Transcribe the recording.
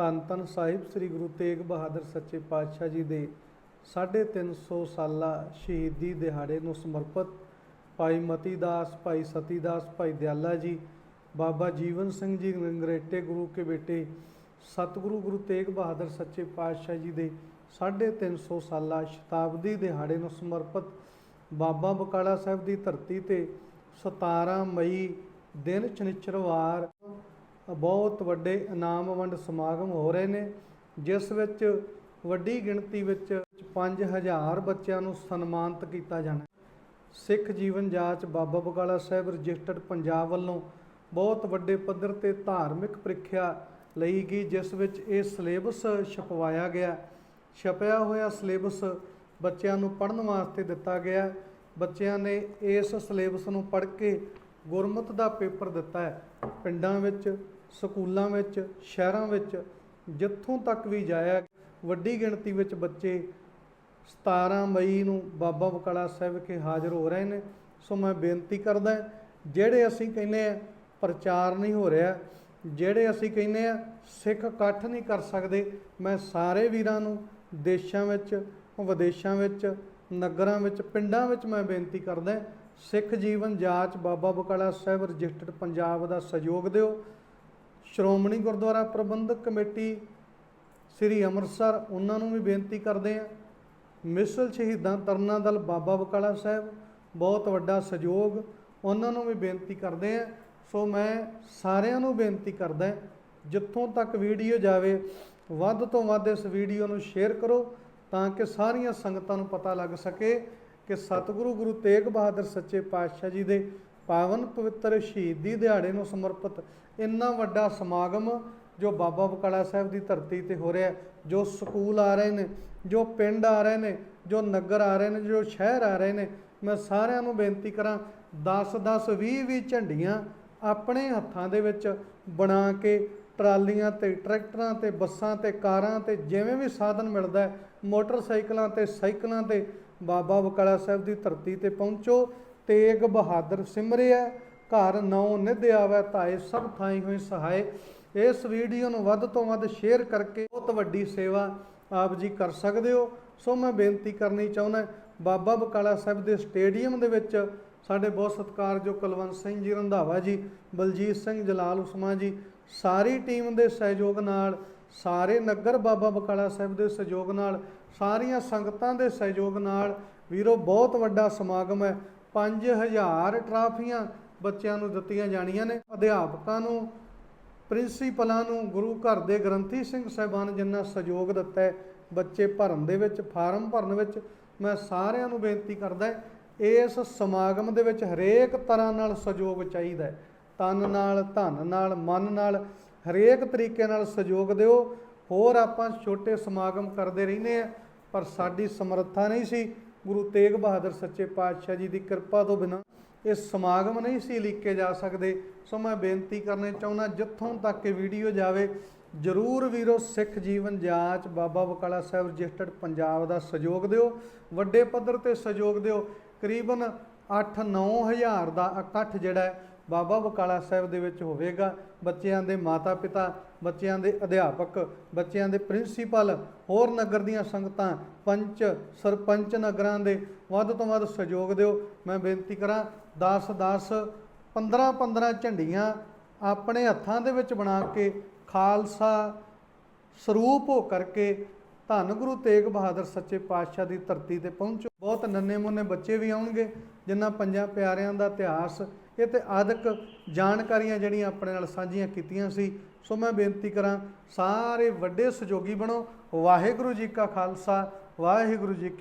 ਧੰਨ ਧੰਨ ਸਾਹਿਬ ਸ੍ਰੀ ਗੁਰੂ ਤੇਗ ਬਹਾਦਰ ਸੱਚੇ ਪਾਤਸ਼ਾਹ ਜੀ ਦੇ 350 ਸਾਲਾ ਸ਼ਹੀਦੀ ਦਿਹਾੜੇ ਨੂੰ ਸਮਰਪਿਤ ਭਾਈ ਮਤੀ ਦਾਸ, ਭਾਈ ਸਤੀ ਦਾਸ, ਭਾਈ ਦਿਆਲਾ ਜੀ, ਬਾਬਾ ਜੀਵਨ ਸਿੰਘ ਜੀ ਰੰਗਰੇਟੇ ਗੁਰੂ ਕੇ ਬੇਟੇ ਸਤਿਗੁਰੂ ਗੁਰੂ ਤੇਗ ਬਹਾਦਰ ਸੱਚੇ ਪਾਤਸ਼ਾਹ ਜੀ ਦੇ 350 ਸਾਲਾ ਸ਼ਤਾਬਦੀ ਦਿਹਾੜੇ ਨੂੰ ਸਮਰਪਿਤ ਬਾਬਾ ਬਕਾਲਾ ਸਾਹਿਬ ਦੀ ਧਰਤੀ ਤੇ 17 ਮਈ ਦਿਨ ਚਨਿਚਰਵਾਰ ਬਹੁਤ ਵੱਡੇ ਇਨਾਮ ਵੰਡ ਸਮਾਗਮ ਹੋ ਰਹੇ ਨੇ, ਜਿਸ ਵਿੱਚ ਵੱਡੀ ਗਿਣਤੀ ਵਿੱਚ 5000 ਬੱਚਿਆਂ ਨੂੰ ਸਨਮਾਨਿਤ ਕੀਤਾ ਜਾਣਾ ਸਿੱਖ ਜੀਵਨ ਜਾਂਚ ਬਾਬਾ ਬਕਾਲਾ ਸਾਹਿਬ ਰਜਿਸਟਰਡ ਪੰਜਾਬ ਵੱਲੋਂ ਬਹੁਤ ਵੱਡੇ ਪੱਧਰ ਤੇ ਧਾਰਮਿਕ ਪ੍ਰੀਖਿਆ ਲਈ ਗਈ, ਜਿਸ ਵਿੱਚ ਇਹ ਸਿਲੇਬਸ ਛਪਵਾਇਆ ਗਿਆ। ਛਪਿਆ ਹੋਇਆ ਸਿਲੇਬਸ ਬੱਚਿਆਂ ਨੂੰ ਪੜ੍ਹਨ ਵਾਸਤੇ ਦਿੱਤਾ ਗਿਆ। ਬੱਚਿਆਂ ਨੇ ਇਸ ਸਿਲੇਬਸ ਨੂੰ ਪੜ੍ਹ ਕੇ ਗੁਰਮਤ ਦਾ ਪੇਪਰ ਦਿੱਤਾ ਹੈ। ਪਿੰਡਾਂ ਵਿੱਚ, ਸਕੂਲਾਂ ਵਿੱਚ, ਸ਼ਹਿਰਾਂ ਵਿੱਚ, ਜਿੱਥੋਂ ਤੱਕ ਵੀ ਜਾਇਆ, ਵੱਡੀ ਗਿਣਤੀ ਵਿੱਚ ਬੱਚੇ 17 ਮਈ ਨੂੰ ਬਾਬਾ ਬਕਾਲਾ ਸਾਹਿਬ ਵਿਖੇ ਹਾਜ਼ਰ ਹੋ ਰਹੇ ਨੇ। ਸੋ ਮੈਂ ਬੇਨਤੀ ਕਰਦਾ ਜਿਹੜੇ ਅਸੀਂ ਕਹਿੰਦੇ ਆ ਪ੍ਰਚਾਰ ਨਹੀਂ ਹੋ ਰਿਹਾ, ਜਿਹੜੇ ਅਸੀਂ ਕਹਿੰਦੇ ਆ ਸਿੱਖ ਇਕੱਠ ਨਹੀਂ ਕਰ ਸਕਦੇ, ਮੈਂ ਸਾਰੇ ਵੀਰਾਂ ਨੂੰ ਦੇਸ਼ਾਂ ਵਿੱਚ, ਵਿਦੇਸ਼ਾਂ ਵਿੱਚ, ਨਗਰਾਂ ਵਿੱਚ, ਪਿੰਡਾਂ ਵਿੱਚ ਮੈਂ ਬੇਨਤੀ ਕਰਦਾ ਸਿੱਖ ਜੀਵਨ ਜਾਂਚ ਬਾਬਾ ਬਕਾਲਾ ਸਾਹਿਬ ਰਜਿਸਟਰਡ ਪੰਜਾਬ ਦਾ ਸਹਿਯੋਗ ਦਿਓ। ਸ਼੍ਰੋਮਣੀ ਗੁਰਦੁਆਰਾ ਪ੍ਰਬੰਧਕ ਕਮੇਟੀ ਸ੍ਰੀ ਅੰਮ੍ਰਿਤਸਰ, ਉਹਨਾਂ ਨੂੰ ਵੀ ਬੇਨਤੀ ਕਰਦੇ ਆ ਮਿਸਲ ਸ਼ਹੀਦਾਂ ਤਰਨਾ ਦਲ ਬਾਬਾ ਬਕਾਲਾ ਸਾਹਿਬ, ਬਹੁਤ ਵੱਡਾ ਸਹਿਯੋਗ, ਉਹਨਾਂ ਨੂੰ ਵੀ ਬੇਨਤੀ ਕਰਦੇ ਆ ਸੋ ਮੈਂ ਸਾਰਿਆਂ ਨੂੰ ਬੇਨਤੀ ਕਰਦਾ ਜਿੱਥੋਂ ਤੱਕ ਵੀਡੀਓ ਜਾਵੇ, ਵੱਧ ਤੋਂ ਵੱਧ ਇਸ ਵੀਡੀਓ ਨੂੰ ਸ਼ੇਅਰ ਕਰੋ, ਤਾਂ ਕਿ ਸਾਰੀਆਂ ਸੰਗਤਾਂ ਨੂੰ ਪਤਾ ਲੱਗ ਸਕੇ। ਕਿ ਸਤਿਗੁਰੂ ਗੁਰੂ ਤੇਗ ਬਹਾਦਰ ਸੱਚੇ ਪਾਤਸ਼ਾਹ ਜੀ ਦੇ ਪਾਵਨ ਪਵਿੱਤਰ ਸ਼ਹੀਦੀ ਦਿਹਾੜੇ ਨੂੰ ਸਮਰਪਿਤ ਇੰਨਾ ਵੱਡਾ ਸਮਾਗਮ ਜੋ ਬਾਬਾ ਬਕਾਲਾ ਸਾਹਿਬ ਦੀ ਧਰਤੀ ਤੇ ਹੋ ਰਿਹਾ ਜੋ ਸਕੂਲ ਆ ਰਹੇ ਨੇ, ਜੋ ਪਿੰਡ ਆ ਰਹੇ ਨੇ, ਜੋ ਨਗਰ ਆ ਰਹੇ ਨੇ, ਜੋ ਸ਼ਹਿਰ ਆ ਰਹੇ ਨੇ, ਮੈਂ ਸਾਰਿਆਂ ਨੂੰ ਬੇਨਤੀ ਕਰਾਂ 10 10 20 20 ਝੰਡੀਆਂ ਆਪਣੇ ਹੱਥਾਂ ਦੇ ਵਿੱਚ ਬਣਾ ਕੇ ਟਰਾਲੀਆਂ ਤੇ, ਟਰੈਕਟਰਾਂ ਤੇ, ਬੱਸਾਂ ਤੇ, ਕਾਰਾਂ ਤੇ, ਜਿਵੇਂ ਵੀ ਸਾਧਨ ਮਿਲਦਾ ਹੈ, ਮੋਟਰਸਾਈਕਲਾਂ ਤੇ, ਸਾਈਕਲਾਂ ਤੇ ਬਾਬਾ ਬਕਾਲਾ ਸਾਹਿਬ ਦੀ ਧਰਤੀ ਤੇ ਪਹੁੰਚੋ। ਤੇਗ ਬਹਾਦਰ ਸਿਮਰਿਆ ਘਰ ਨੌ ਨਿਧ ਆਵੈ, ਤਾਏ ਸਭ ਥਾਈ ਹੋਈ ਸਹਾਏ। ਇਸ ਵੀਡੀਓ ਨੂੰ ਵੱਧ ਤੋਂ ਵੱਧ ਸ਼ੇਅਰ ਕਰਕੇ ਬਹੁਤ ਵੱਡੀ ਸੇਵਾ ਆਪ ਜੀ ਕਰ ਸਕਦੇ ਹੋ। ਸੋ ਮੈਂ ਬੇਨਤੀ ਕਰਨੀ ਚਾਹੁੰਦਾ ਬਾਬਾ ਬਕਾਲਾ ਸਾਹਿਬ ਦੇ ਸਟੇਡੀਅਮ ਦੇ ਵਿੱਚ ਸਾਡੇ ਬਹੁਤ ਸਤਿਕਾਰਯੋਗ ਕੁਲਵੰਤ ਸਿੰਘ ਜੀ, ਰੰਧਾਵਾ ਜੀ, ਬਲਜੀਤ ਸਿੰਘ, ਜਲਾਲ ਉਸਮਾ ਜੀ, ਸਾਰੀ ਟੀਮ ਦੇ ਸਹਿਯੋਗ ਨਾਲ, ਸਾਰੇ ਨਗਰ ਬਾਬਾ ਬਕਾਲਾ ਸਾਹਿਬ ਦੇ ਸਹਿਯੋਗ ਨਾਲ ਸਾਰੀਆਂ ਸੰਗਤਾਂ ਦੇ ਸਹਿਯੋਗ ਨਾਲ ਵੀਰੋ ਬਹੁਤ ਵੱਡਾ ਸਮਾਗਮ ਹੈ। 5000 ਟਰਾਫੀਆਂ ਬੱਚਿਆਂ ਨੂੰ ਦਿੱਤੀਆਂ ਜਾਣੀਆਂ ਨੇ। ਅਧਿਆਪਕਾਂ ਨੂੰ, ਪ੍ਰਿੰਸੀਪਲਾਂ ਨੂੰ, ਗੁਰੂ ਘਰ ਦੇ ਗ੍ਰੰਥੀ ਸਿੰਘ ਸਾਹਿਬਾਨ ਜਿੰਨਾ ਸਹਿਯੋਗ ਦਿੱਤਾ ਹੈ ਬੱਚੇ ਭਰਨ ਦੇ ਵਿੱਚ, ਫਾਰਮ ਭਰਨ ਵਿੱਚ, ਮੈਂ ਸਾਰਿਆਂ ਨੂੰ ਬੇਨਤੀ ਕਰਦਾ ਇਸ ਸਮਾਗਮ ਦੇ ਵਿੱਚ ਹਰੇਕ ਤਰ੍ਹਾਂ ਨਾਲ ਸਹਿਯੋਗ ਚਾਹੀਦਾ ਤਨ ਨਾਲ, ਧਨ ਨਾਲ, ਮਨ ਨਾਲ, ਹਰੇਕ ਤਰੀਕੇ ਨਾਲ ਸਹਿਯੋਗ ਦਿਓ। ਹੋਰ ਆਪਾਂ ਛੋਟੇ ਸਮਾਗਮ ਕਰਦੇ ਰਹਿੰਦੇ ਆ, ਪਰ ਸਾਡੀ ਸਮਰੱਥਾ ਨਹੀਂ ਸੀ। ਗੁਰੂ ਤੇਗ ਬਹਾਦਰ ਸੱਚੇ ਪਾਤਸ਼ਾਹ ਜੀ ਦੀ ਕਿਰਪਾ ਤੋਂ ਬਿਨਾ ਇਹ ਸਮਾਗਮ ਨਹੀਂ ਸੀ ਲਿਖੇ ਜਾ ਸਕਦੇ। ਸੋ ਮੈਂ ਬੇਨਤੀ ਕਰਨੇ ਚਾਹੁੰਦਾ, ਜਿੱਥੋਂ ਤੱਕ ਇਹ ਵੀਡੀਓ ਜਾਵੇ, ਜਰੂਰ ਵੀਰੋ ਸਿੱਖ ਜੀਵਨ ਜਾਂਚ ਬਾਬਾ ਬਕਾਲਾ ਸਾਹਿਬ ਰਜਿਸਟਰਡ ਪੰਜਾਬ ਦਾ ਸਹਿਯੋਗ ਦਿਓ। ਵੱਡੇ ਪੱਧਰ ਤੇ ਸਹਿਯੋਗ ਦਿਓ। ਕਰੀਬਨ 8-9 ਹਜ਼ਾਰ ਦਾ ਇਕੱਠ ਜਿਹੜਾ ਬਾਬਾ ਬਕਾਲਾ ਸਾਹਿਬ ਦੇ ਵਿੱਚ ਹੋਵੇਗਾ। ਬੱਚਿਆਂ ਦੇ ਮਾਤਾ-ਪਿਤਾ, ਬੱਚਿਆਂ ਦੇ ਅਧਿਆਪਕ, ਬੱਚਿਆਂ ਦੇ ਪ੍ਰਿੰਸੀਪਲ, ਹੋਰ ਨਗਰ ਦੀਆਂ ਸੰਗਤਾਂ, ਪੰਚ, ਸਰਪੰਚ ਨਗਰਾਂ ਦੇ ਵੱਧ ਤੋਂ ਵੱਧ ਸਹਿਯੋਗ ਦਿਓ। ਮੈਂ ਬੇਨਤੀ ਕਰਾਂ 10 10 15 15 ਝੰਡੀਆਂ ਆਪਣੇ ਹੱਥਾਂ ਦੇ ਵਿੱਚ ਬਣਾ ਕੇ ਖਾਲਸਾ ਸਰੂਪ ਹੋ ਕਰਕੇ ਧੰਨ ਗੁਰੂ ਤੇਗ ਬਹਾਦਰ ਸੱਚੇ ਪਾਤਸ਼ਾਹ ਦੀ ਧਰਤੀ ਤੇ ਪਹੁੰਚੋ। ਬਹੁਤ ਨੰਨੇ ਮੁੰਨੇ ਬੱਚੇ ਵੀ ਆਉਣਗੇ, ਜਿਨ੍ਹਾਂ ਪੰਜਾਂ ਪਿਆਰਿਆਂ ਦਾ ਇਤਿਹਾਸ ਇਹ ਤੇ ਆਦਿਕ ਜਾਣਕਾਰੀਆਂ ਜਿਹੜੀਆਂ ਆਪਣੇ ਨਾਲ ਸਾਂਝੀਆਂ ਕੀਤੀਆਂ ਸੀ। ਸੋ ਮੈਂ ਬੇਨਤੀ ਕਰਾਂ, ਸਾਰੇ ਵੱਡੇ ਸਹਿਯੋਗੀ ਬਣੋ। ਵਾਹਿਗੁਰੂ ਜੀ ਕਾ ਖਾਲਸਾ, ਵਾਹਿਗੁਰੂ ਜੀ